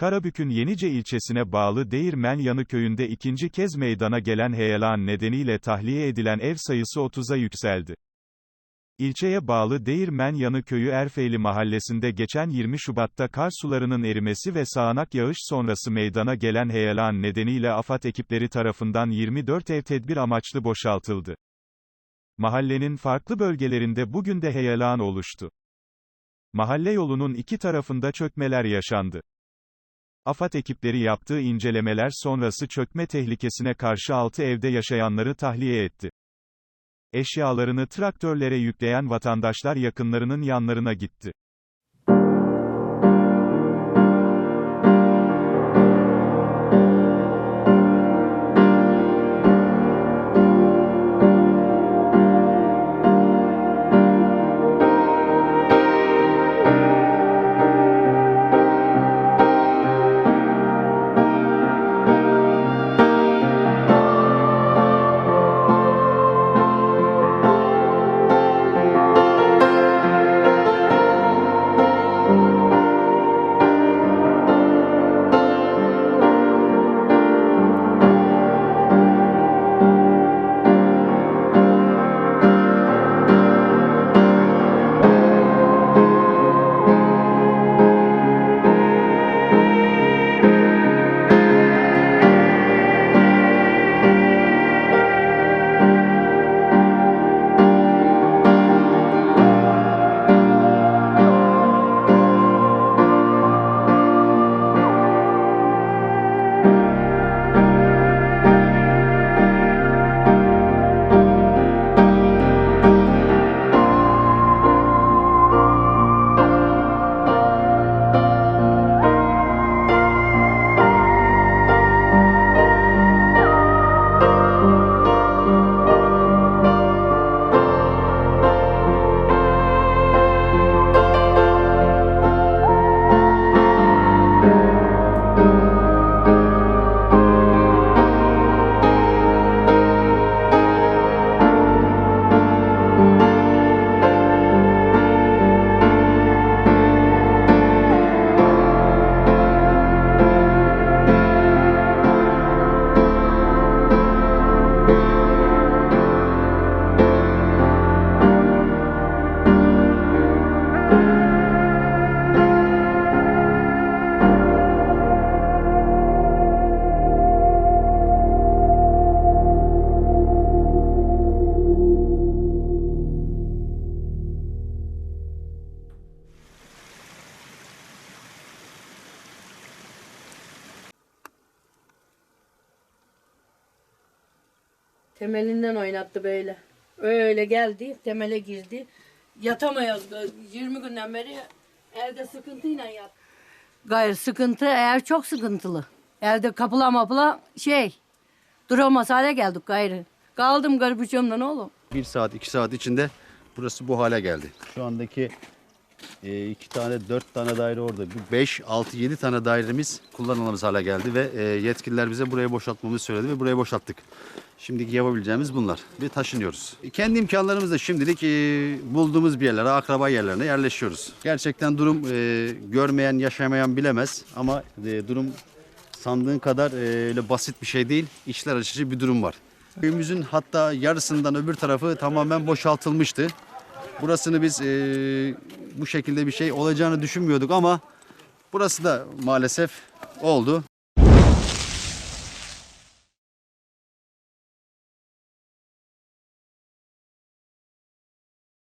Karabük'ün Yenice ilçesine bağlı Değirmen Yanı köyünde ikinci kez meydana gelen heyelan nedeniyle tahliye edilen ev sayısı 30'a yükseldi. İlçeye bağlı Değirmen Yanı köyü Erfeyli mahallesinde geçen 20 Şubat'ta kar sularının erimesi ve sağanak yağış sonrası meydana gelen heyelan nedeniyle AFAD ekipleri tarafından 24 ev tedbir amaçlı boşaltıldı. Mahallenin farklı bölgelerinde bugün de heyelan oluştu. Mahalle yolunun iki tarafında çökmeler yaşandı. AFAD ekipleri yaptığı incelemeler sonrası çökme tehlikesine karşı 6 evde yaşayanları tahliye etti. Eşyalarını traktörlere yükleyen vatandaşlar yakınlarının yanlarına gitti. Temelinden oynattı böyle. Öyle geldi, temele girdi. Yatamıyoruz. böyle 20 günden beri evde sıkıntıyla yat. Gayrı sıkıntı eğer çok sıkıntılı. Evde kapıla mapıla şey. Duramaz hale geldik gayrı. Kaldım garibüçümden oğlum. Bir saat, iki saat içinde burası bu hale geldi. Şu andaki e, iki tane, dört tane daire orada. Beş, altı, yedi tane dairemiz kullanılamaz hale geldi ve e, yetkililer bize burayı boşaltmamızı söyledi ve burayı boşalttık. Şimdiki yapabileceğimiz bunlar. Bir taşınıyoruz. Kendi imkanlarımızla şimdilik e, bulduğumuz bir yerlere, akraba yerlerine yerleşiyoruz. Gerçekten durum e, görmeyen, yaşamayan bilemez ama e, durum sandığın kadar e, öyle basit bir şey değil. İçler açıcı bir durum var. Köyümüzün hatta yarısından öbür tarafı tamamen boşaltılmıştı. Burasını biz e, bu şekilde bir şey olacağını düşünmüyorduk ama burası da maalesef oldu.